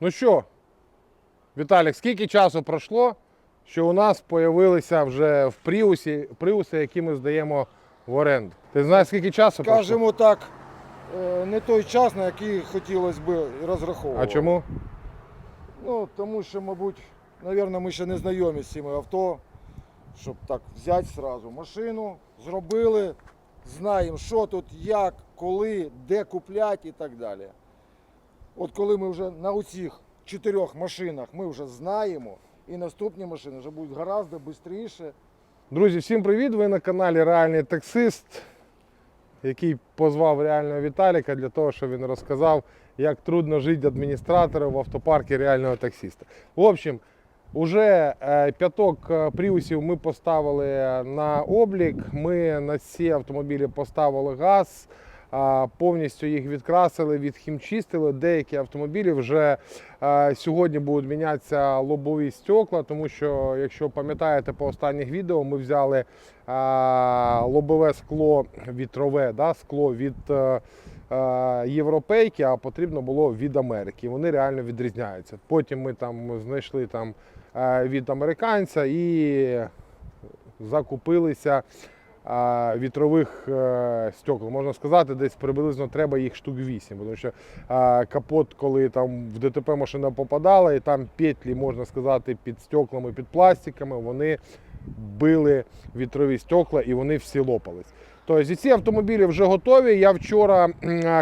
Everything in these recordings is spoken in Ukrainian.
Ну що, Віталік, скільки часу пройшло, що у нас з'явилися вже в Пріусі, Пріуси, які ми здаємо в оренду? Ти знаєш, скільки часу пройшло? Скажімо так, е, не той час, на який хотілося б розраховувати. А чому? Ну, тому що, мабуть, напевно, ми ще не знайомі з цими авто, щоб так взяти зразу машину, зробили, знаємо, що тут, як, коли, де купляти і так далі. От коли ми вже на усіх чотирьох машинах ми вже знаємо, і наступні машини вже будуть гораздо швидше. Друзі, всім привіт! Ви на каналі Реальний таксист, який позвав реального Віталіка для того, щоб він розказав, як трудно жити адміністратору в автопарку реального таксиста. В общем, уже е, п'яток е, пріусів ми поставили на облік. Ми на ці автомобілі поставили газ. Повністю їх відкрасили, відхімчистили. Деякі автомобілі вже сьогодні будуть мінятися лобові стекла, тому що, якщо пам'ятаєте по останніх відео, ми взяли лобове скло вітрове, да, скло від е, е, європейки, а потрібно було від Америки. Вони реально відрізняються. Потім ми там знайшли там е, від американця і закупилися вітрових е, стекол. Можна сказати, десь приблизно треба їх штук 8, тому що капот, коли там в ДТП машина попадала, і там петлі, можна сказати, під стеклами, під пластиками, вони били вітрові стекла і вони всі лопались. Тобто ці автомобілі вже готові. Я вчора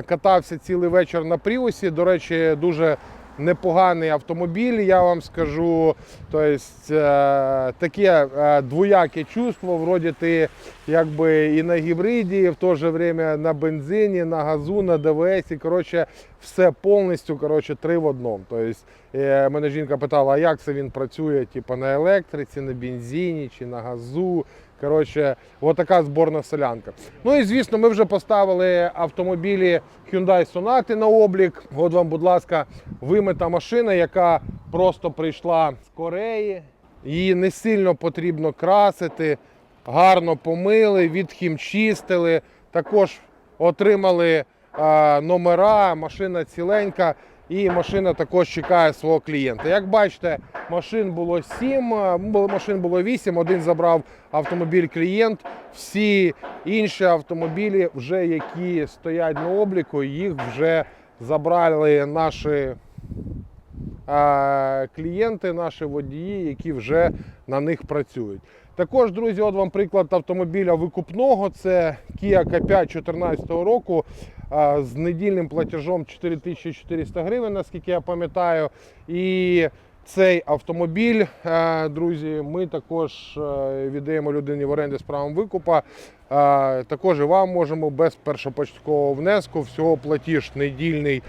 катався цілий вечір на Пріусі. До речі, дуже непоганий автомобіль, я вам скажу. Тобто е, таке е, двояке чувство, вроді ти якби і на гібриді, і в то же время на бензині, на газу, на ДВС. І, коротше, все повністю коротше, три в одному. Тобто, е, мене жінка питала, а як це він працює, типу, на електриці, на бензині чи на газу. Коротше, отака зборна солянка. Ну і звісно, ми вже поставили автомобілі Hyundai Sonata на облік. От вам, будь ласка, вимита машина, яка просто прийшла з Кореї. Її не сильно потрібно красити. Гарно помили, відхімчистили. Також отримали номера, машина ціленька. І машина також чекає свого клієнта. Як бачите, машин було 7, машин було 8, один забрав автомобіль клієнт. Всі інші автомобілі, вже які стоять на обліку, їх вже забрали наші клієнти, наші водії, які вже на них працюють. Також, друзі, от вам приклад автомобіля викупного. Це Kia K5 2014 року з недільним платежом 4400 гривень, наскільки я пам'ятаю. І цей автомобіль, е, друзі, ми також е, віддаємо людині в оренду з правом викупа. Е, Також і вам можемо без першопочаткового внеску. Всього платіж недільний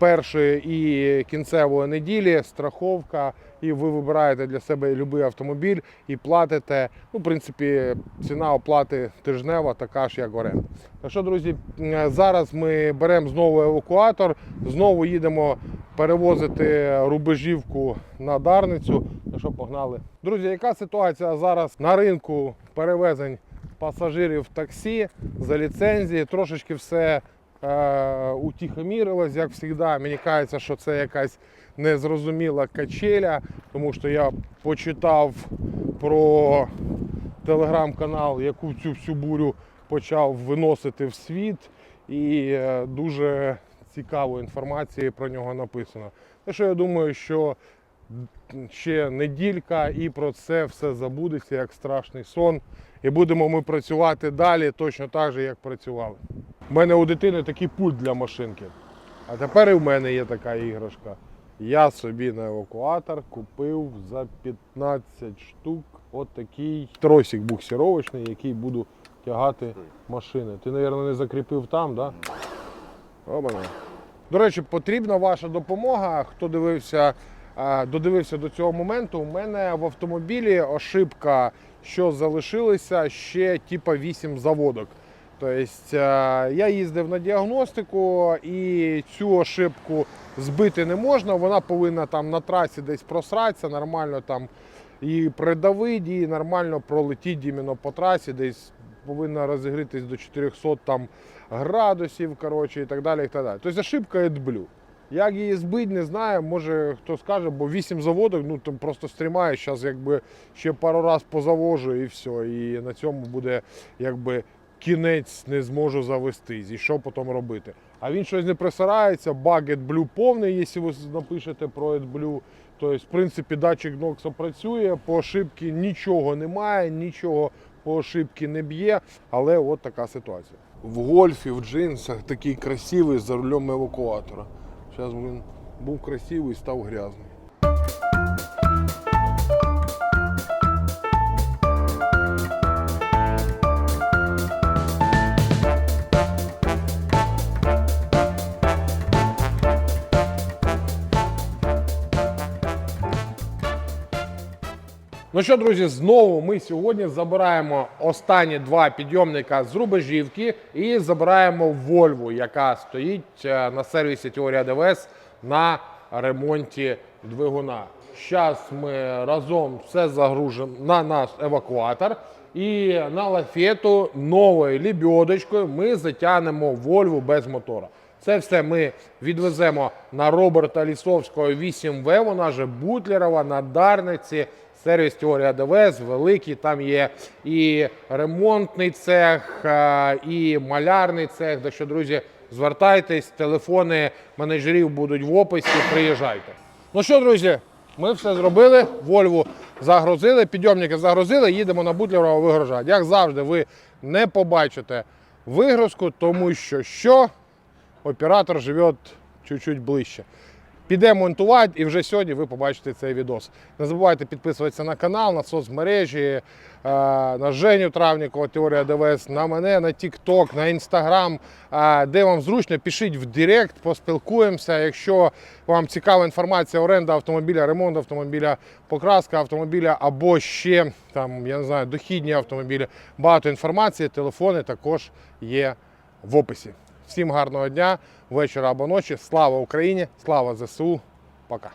першої і кінцевої неділі, страховка, і ви вибираєте для себе будь-який автомобіль і платите. Ну, в принципі, ціна оплати тижнева така ж, як оренда. Так що, друзі, зараз ми беремо знову евакуатор, знову їдемо перевозити рубежівку на Дарницю. Ну що, погнали. Друзі, яка ситуація зараз на ринку перевезень пасажирів в таксі за ліцензії? Трошечки все е, утихомірилось, як завжди. Мені кажеться, що це якась незрозуміла качеля, тому що я почитав про телеграм-канал, яку цю всю бурю почав виносити в світ, і е, дуже цікавої інформації про нього написано. Так що я думаю, що ще неділька і про це все забудеться як страшний сон. І будемо ми працювати далі точно так же, як працювали. У мене у дитини такий пульт для машинки. А тепер і в мене є така іграшка. Я собі на евакуатор купив за 15 штук отакий тросик буксировочний, який буду тягати машини. Ти, мабуть, не закріпив там, так? Да? Обана. До речі, потрібна ваша допомога. Хто дивився, додивився до цього моменту, у мене в автомобілі ошибка, що залишилися ще типа 8 заводок. Тобто е, я їздив на діагностику і цю ошибку збити не можна. Вона повинна там на трасі десь просратися, нормально там і придавити, і нормально пролетіти іменно по трасі, десь повинна розігрітись до 400 там, градусів коротше, і так далі. І так далі. Тобто ошибка AdBlue. Як її збити, не знаю. Може хто скаже, бо 8 заводок, ну там просто стрімає. Зараз якби ще пару раз позавожу і все. І на цьому буде якби кінець не зможу завестись. І що потім робити? А він щось не присирається, баг AdBlue повний, якщо ви напишете про AdBlue. Тобто, в принципі, датчик Нокса працює, по ошибки нічого немає, нічого по ошибки не б'є, але от така ситуація. В гольфі, в джинсах такий красивий за рулем евакуатора. Зараз він був красивий, став грязний. Ну що, друзі, знову ми сьогодні забираємо останні два підйомника з Рубежівки і забираємо Вольву, яка стоїть е, на сервісі Теорія ДВС на ремонті двигуна. Зараз ми разом все загружимо на наш евакуатор. І на лафету новою лібьодочкою ми затягнемо Вольву без мотора. Це все ми відвеземо на Роберта Лісовського 8В. Вона же бутлерова на Дарниці. Сервіс Теорія ДВС великий. Там є і ремонтний цех, і малярний цех. Так що, друзі, звертайтесь, телефони менеджерів будуть в описі. Приїжджайте. Ну що, друзі, ми все зробили. Вольву загрузили, підйомники загрузили, їдемо на бутлерово вигружати. Як завжди, ви не побачите вигрузку, тому що що оператор живе чуть-чуть ближче. Підемо монтувати і вже сьогодні ви побачите цей відос. Не забувайте підписуватися на канал, на соцмережі, е, на Женю Травнікова, Теорія ДВС, на мене, на TikTok, на Instagram. Е, Де вам зручно, пишіть в Директ, поспілкуємося. Якщо вам цікава інформація, оренда автомобіля, ремонт автомобіля, покраска автомобіля або ще там, я не знаю, дохідні автомобілі, багато інформації, телефони також є в описі. Всім гарного дня, вечора або ночі. Слава Україні! Слава ЗСУ! Пока!